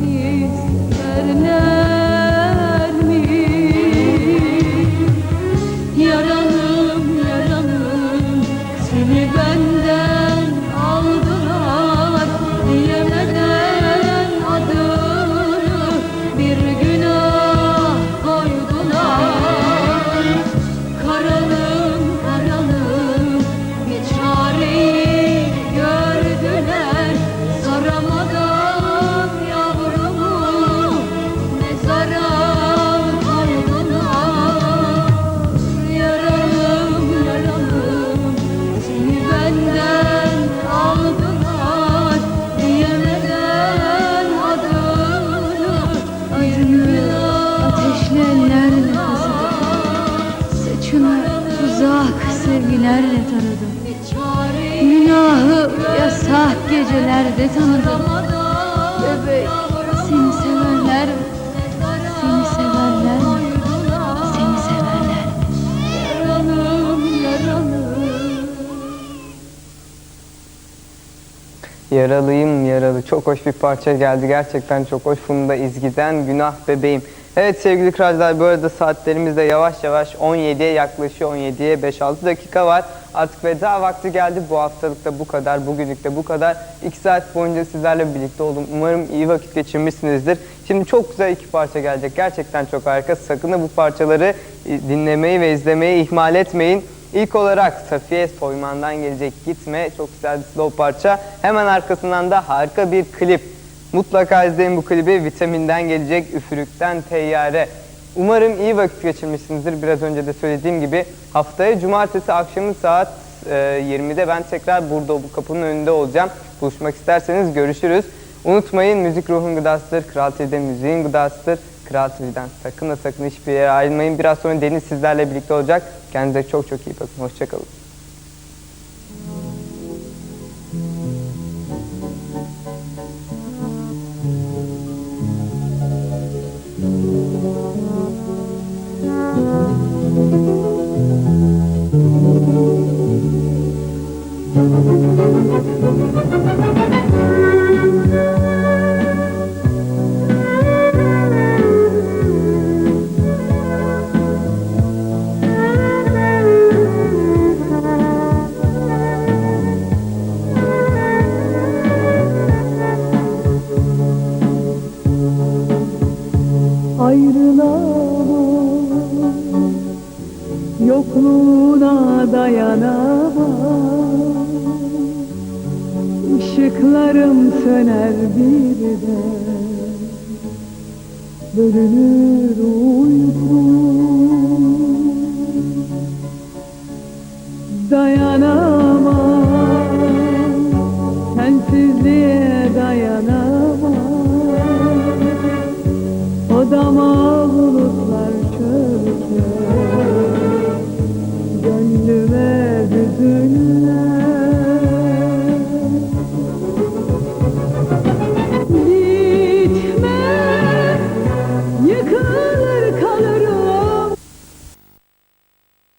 seni severler Ateşli ellerle Saçını uzak sevgilerle taradım Günahı yasak gecelerde tanıdım Bebek seni severler mi? Seni severler mi? Seni severler mi? Yaralıyım yaralı. Çok hoş bir parça geldi. Gerçekten çok hoş. Funda İzgi'den Günah Bebeğim. Evet sevgili kralcılar bu arada saatlerimiz de yavaş yavaş 17'ye yaklaşıyor. 17'ye 5-6 dakika var. Artık veda vakti geldi. Bu haftalıkta bu kadar. Bugünlük de bu kadar. 2 saat boyunca sizlerle birlikte oldum. Umarım iyi vakit geçirmişsinizdir. Şimdi çok güzel iki parça gelecek. Gerçekten çok harika. Sakın ha bu parçaları e, dinlemeyi ve izlemeyi ihmal etmeyin. İlk olarak Safiye Soyman'dan gelecek Gitme. Çok güzel bir slow parça. Hemen arkasından da harika bir klip. Mutlaka izleyin bu klibi. Vitaminden gelecek Üfürükten Teyyare. Umarım iyi vakit geçirmişsinizdir. Biraz önce de söylediğim gibi haftaya cumartesi akşamı saat e, 20'de ben tekrar burada bu kapının önünde olacağım. Buluşmak isterseniz görüşürüz. Unutmayın müzik ruhun gıdasıdır. Kral TV'de müziğin gıdasıdır. Kral TV'den sakın ha sakın hiçbir yere ayrılmayın. Biraz sonra Deniz sizlerle birlikte olacak. Kendinize çok çok iyi bakın. Hoşçakalın. ayrılamam Yokluğuna dayanamam. Işıklarım söner birden. Bölünür uykum. Dayanamam